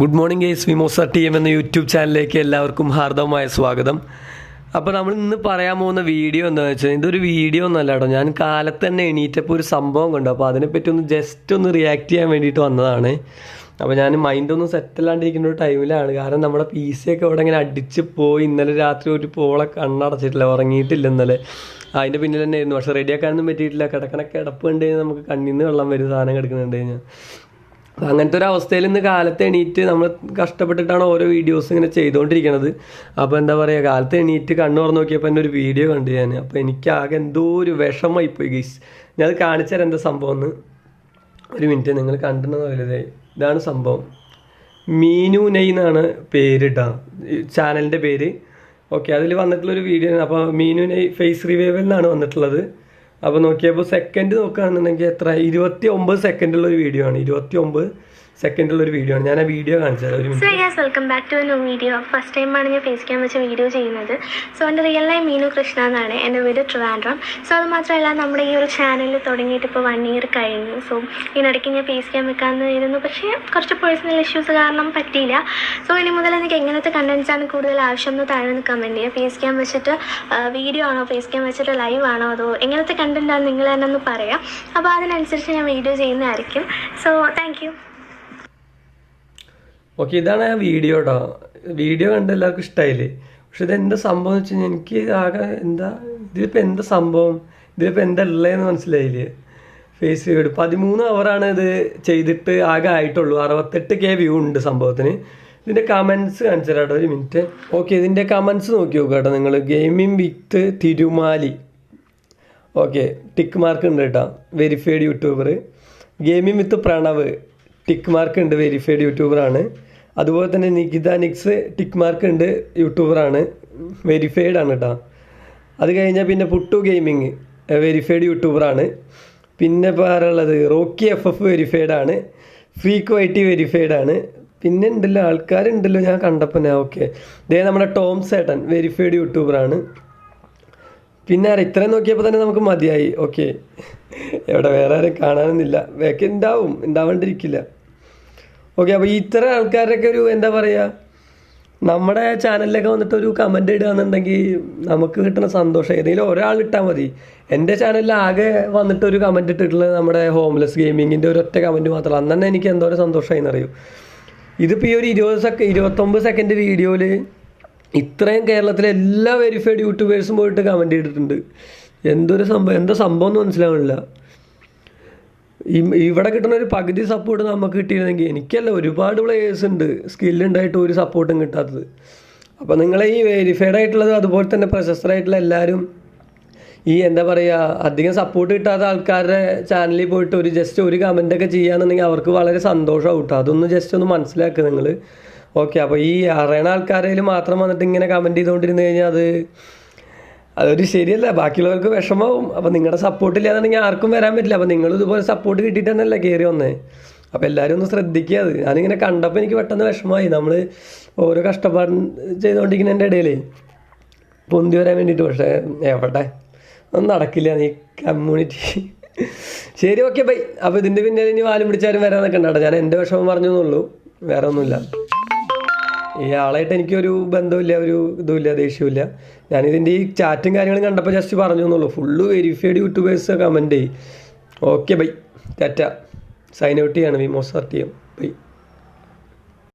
Good morning guys വിമോസ T M എന്ന YouTube ചാനലിലേക്ക് എല്ലാവർക്കും ഹാർദവമായ സ്വാഗതം. അപ്പോൾ നമ്മൾ ഇന്ന് പറയാൻ പോകുന്ന വീഡിയോ എന്താണെന്ന് വെച്ചാൽ ഇതൊരു വീഡിയോ ഒന്നല്ല കേട്ടോ. ഞാൻ കാലത്ത് തന്നെ എണീറ്റപ്പോൾ ഒരു സംഭവം കണ്ടു. അപ്പോൾ അതിനെപ്പറ്റി ഒന്ന് ജസ്റ്റ് ഒന്ന് റിയാക്ട് ചെയ്യാൻ വേണ്ടിയിട്ട് വന്നതാണ്. അപ്പോൾ ഞാൻ മൈൻഡ് ഒന്നും സെറ്റ് അല്ലാണ്ടിരിക്കുന്ന ഒരു ടൈമിലാണ് കാരണം നമ്മുടെ പി സി ഒക്കെ അവിടെ ഇങ്ങനെ അടിച്ച് പോയി. ഇന്നലെ രാത്രി ഒരു പോളെ കണ്ണടച്ചിട്ടില്ല. ഉറങ്ങിയിട്ടില്ല ഇന്നലെ. അതിന്റെ പിന്നിൽ തന്നെ ആയിരുന്നു. പക്ഷേ റെഡിയാക്കാനൊന്നും പറ്റിയിട്ടില്ല. കിടക്കണ കിടപ്പ് കണ്ടു കഴിഞ്ഞാൽ നമുക്ക് കണ്ണിൽ നിന്ന് വെള്ളം വരും സാധനം കിടക്കുന്നുണ്ട് കഴിഞ്ഞാൽ അങ്ങനത്തെ ഒരു അവസ്ഥയിൽ ഇന്ന് കാലത്ത് എണീറ്റ് നമ്മൾ കഷ്ടപ്പെട്ടിട്ടാണ് ഓരോ വീഡിയോസ് ഇങ്ങനെ ചെയ്തുകൊണ്ടിരിക്കുന്നത് അപ്പോൾ എന്താ പറയുക കാലത്ത് എണീറ്റ് കണ്ണു തുറന്ന് നോക്കിയപ്പോൾ എന്റെ ഒരു വീഡിയോ കണ്ടു ഞാൻ. അപ്പോൾ എനിക്ക് ആകെ എന്തോ ഒരു വിഷമായി പോയി ഗീസ് ഞാൻ അത് കാണിച്ചു തരാം എന്താ സംഭവം എന്ന്. ഒരു മിനിറ്റ് നിങ്ങൾ കണ്ടെന്ന് വലുതേ ഇതാണ് സംഭവം. മീനു നെയ് എന്നാണ് പേരിട്ട ചാനലിന്റെ പേര്. ഓക്കെ അതിൽ വന്നിട്ടുള്ളൊരു വീഡിയോ അപ്പോൾ മീനു നെയ് ഫേസ് റിവൈവൽ എന്നാണ് വന്നിട്ടുള്ളത്. അപ്പോൾ നോക്കിയപ്പോൾ സെക്കൻഡ് നോക്കുകയാണെന്നുണ്ടെങ്കിൽ എത്ര? ഇരുപത്തി ഒമ്പത് സെക്കൻഡുള്ള ഒരു വീഡിയോ ആണ്. ഇരുപത്തി ഒമ്പത് സെക്കൻഡുള്ള ഒരു വീഡിയോ ആണ് ഞാൻ ആ വീഡിയോ കാണിച്ചത് ഒരു so yes welcome back to new video first ടൈമാണ് ഞാൻ ഫേസ് ക്യാം വെച്ച് വീഡിയോ ചെയ്യുന്നത്. സോ എന്റെ റിയൽ ലൈഫ് മീനു കൃഷ്ണ എന്നാണ്. എന്റെ വീട് ട്രിവാൻഡ്രം. സോ അത് മാത്രമല്ല നമ്മുടെ ഈ ഒരു ചാനൽ തുടങ്ങിയിട്ട് ഇപ്പോൾ വൺ ഇയർ കഴിഞ്ഞു. സോ ഇതിനിടയ്ക്ക് ഞാൻ ഫേസ് ക്യാം വെക്കാമെന്ന് ഇരുന്നു പക്ഷേ കുറച്ച് പേഴ്സണൽ ഇഷ്യൂസ് കാരണം പറ്റിയില്ല. സോ ഇനി മുതൽ എനിക്ക് എങ്ങനത്തെ കണ്ടൻസ് ആണ് കൂടുതൽ ആവശ്യം എന്ന് താഴെ നിന്ന് കമന്റ് ചെയ്യുക ഫേസ് ക്യാം വെച്ചിട്ട് വീഡിയോ ആണോ? ഫേസ് ക്യാം വെച്ചിട്ട് ലൈവ് ആണോ? അതോ എങ്ങനത്തെ കണ്ടന്റാണ് നിങ്ങൾ തന്നെ ഒന്ന് പറയാം. അപ്പോൾ അതിനനുസരിച്ച് ഞാൻ വീഡിയോ ചെയ്യുന്നതായിരിക്കും. സോ താങ്ക് യു ഓക്കെ ഇതാണ് ആ വീഡിയോ കേട്ടോ വീഡിയോ കണ്ട് എല്ലാവർക്കും ഇഷ്ടമായില്ലേ പക്ഷെ ഇത് എന്താ സംഭവം എന്ന് വെച്ച് കഴിഞ്ഞാൽ എനിക്ക് ആകെ എന്താ ഇതിലിപ്പോൾ എന്താ സംഭവം? ഇതിലിപ്പോൾ എന്താ ഉള്ളതെന്ന് മനസ്സിലായില്ലേ? ഫേസ് ചെയ്ത് പതിമൂന്ന് അവറാണ് ഇത് ചെയ്തിട്ട് ആകെ ആയിട്ടുള്ളൂ. അറുപത്തെട്ട് കെ വ്യൂ ഉണ്ട് സംഭവത്തിന്. ഇതിന്റെ കമൻസ് കാണിച്ചു കേട്ടോ ഒരു മിനിറ്റ് ഓക്കെ ഇതിന്റെ കമൻസ് നോക്കി നോക്കുക കേട്ടോ നിങ്ങൾ. Gaming with Thirumali. Okay tick mark ഉണ്ട് കേട്ടോ. Verified YouTuber gaming with Pranav. Tick mark ഉണ്ട് വെരിഫൈഡ് യൂട്യൂബറാണ് അതുപോലെ തന്നെ നികിത നിക്സ് ടിക്ക് മാർക്ക് ഉണ്ട് യൂട്യൂബറാണ് വെരിഫൈഡ് ആണ് കേട്ടോ അത് കഴിഞ്ഞാൽ പിന്നെ പുട്ടു ഗെയിമിങ് വെരിഫൈഡ് യൂട്യൂബറാണ് പിന്നെ ഇപ്പോൾ ആരുള്ളത് റോക്കി എഫ് എഫ് വെരിഫൈഡ് ആണ്. ഫ്രീ ക്വൈറ്റി വെരിഫൈഡ് ആണ്. പിന്നെ ഉണ്ടല്ലോ ആൾക്കാരുണ്ടല്ലോ ഞാൻ കണ്ടപ്പോൾ ഞാൻ ഓക്കെ ഇതേ നമ്മുടെ ടോം സേട്ടൻ വെരിഫൈഡ് യൂട്യൂബറാണ് പിന്നെ ആരാ? ഇത്രയും നോക്കിയപ്പോൾ തന്നെ നമുക്ക് മതിയായി ഓക്കെ എവിടെ വേറെ ആരും കാണാനൊന്നുമില്ല. വേക്കെ ഉണ്ടാവും ഉണ്ടാവാണ്ടിരിക്കില്ല ഓക്കെ അപ്പോൾ ഇത്ര ആൾക്കാരൊക്കെ ഒരു എന്താ പറയുക നമ്മുടെ ചാനലിലൊക്കെ വന്നിട്ട് ഒരു കമന്റ് ഇടുകയെന്നുണ്ടെങ്കിൽ നമുക്ക് കിട്ടുന്ന സന്തോഷം. ഏതെങ്കിലും ഒരാൾ ഇട്ടാൽ മതി. എന്റെ ചാനലിൽ ആകെ വന്നിട്ട് ഒരു കമന്റ് ഇട്ടിട്ടുള്ളത് നമ്മുടെ ഹോംലെസ് ഗെയിമിങ്ങിന്റെ ഒരു ഒറ്റ കമന്റ് മാത്രമല്ല അന്ന് എനിക്ക് എന്തോരം സന്തോഷമായി എന്നറിയൂ ഇതിപ്പോൾ ഈ ഒരു ഇരുപത് സെക്ക ഇരുപത്തൊമ്പത് സെക്കൻഡ് വീഡിയോയിൽ ഇത്രയും കേരളത്തിലെ എല്ലാ വെരിഫൈഡ് യൂട്യൂബേഴ്സും പോയിട്ട് കമന്റ് ചെയ്തിട്ടുണ്ട് എന്തൊരു സംഭവം എന്താ സംഭവം എന്ന് മനസ്സിലാവണില്ല. ഇവിടെ കിട്ടുന്ന ഒരു പകുതി സപ്പോർട്ട് നമുക്ക് കിട്ടിയിരുന്നെങ്കിൽ എനിക്കല്ല ഒരുപാട് പ്ലേയേഴ്സ് ഉണ്ട്. സ്കില്ലുണ്ടായിട്ട് ഒരു സപ്പോർട്ടും കിട്ടാത്തത്. അപ്പോൾ നിങ്ങളെ ഈ വെരിഫൈഡ് ആയിട്ടുള്ളത് അതുപോലെ തന്നെ പ്രശസ്തരായിട്ടുള്ള എല്ലാവരും ഈ എന്താ പറയുക അധികം സപ്പോർട്ട് കിട്ടാത്ത ആൾക്കാരുടെ ചാനലിൽ പോയിട്ട് ഒരു ജസ്റ്റ് ഒരു കമന്റൊക്കെ ചെയ്യുകയാണെന്നുണ്ടെങ്കിൽ അവർക്ക് വളരെ സന്തോഷമാവും കേട്ടോ അതൊന്ന് ജസ്റ്റ് ഒന്ന് മനസ്സിലാക്കുക നിങ്ങൾ ഓക്കെ അപ്പോൾ ഈ അറിയണ ആൾക്കാരെങ്കിലും മാത്രം വന്നിട്ട് ഇങ്ങനെ കമന്റ് ചെയ്തുകൊണ്ടിരുന്ന് കഴിഞ്ഞാൽ അത് അതൊരു ശരിയല്ല ബാക്കിയുള്ളവർക്ക് വിഷമാവും. അപ്പോൾ നിങ്ങളുടെ സപ്പോർട്ട് ഇല്ലാന്നുണ്ടെങ്കിൽ ആർക്കും വരാൻ പറ്റില്ല. അപ്പോൾ നിങ്ങൾ ഇതുപോലെ സപ്പോർട്ട് കിട്ടിയിട്ടെന്നല്ല കയറി വന്നേ. അപ്പോൾ എല്ലാവരും ഒന്ന് ശ്രദ്ധിക്കുക അത്. ഞാനിങ്ങനെ കണ്ടപ്പോൾ എനിക്ക് പെട്ടെന്ന് വിഷമമായി നമ്മൾ ഓരോ കഷ്ടപ്പാട് ചെയ്തുകൊണ്ടിരിക്കുന്നതിന്റെ ഇടയിൽ പൊന്തി വരാൻ വേണ്ടിയിട്ട്. പക്ഷേ എവിടെ? ഒന്നും നടക്കില്ല. നീ കമ്മ്യൂണിറ്റി ശരി ഓക്കെ ബൈ അപ്പോൾ ഇതിന്റെ പിന്നെ ഇനി വാലും പിടിച്ചാലും വരാൻ നിൽക്കണ്ട ഞാൻ എന്റെ വിഷമം പറഞ്ഞു എന്നുള്ളൂ വേറെ ഒന്നുമില്ല. ഈ ആളായിട്ട് എനിക്കൊരു ബന്ധമില്ല ഒരു ഇതുമില്ല ദേഷ്യമില്ല ഞാനിതിന്റെ ഈ ചാറ്റും കാര്യങ്ങളും കണ്ടപ്പോൾ ജസ്റ്റ് പറഞ്ഞു എന്നുള്ളൂ. ഫുള്ള് വെരിഫൈഡ് യൂട്യൂബേഴ്സ് കമന്റ് ചെയ്യും okay bye Tata sign out ചെയ്യാണ് വി മോസ് ചെയ്യാം ബൈ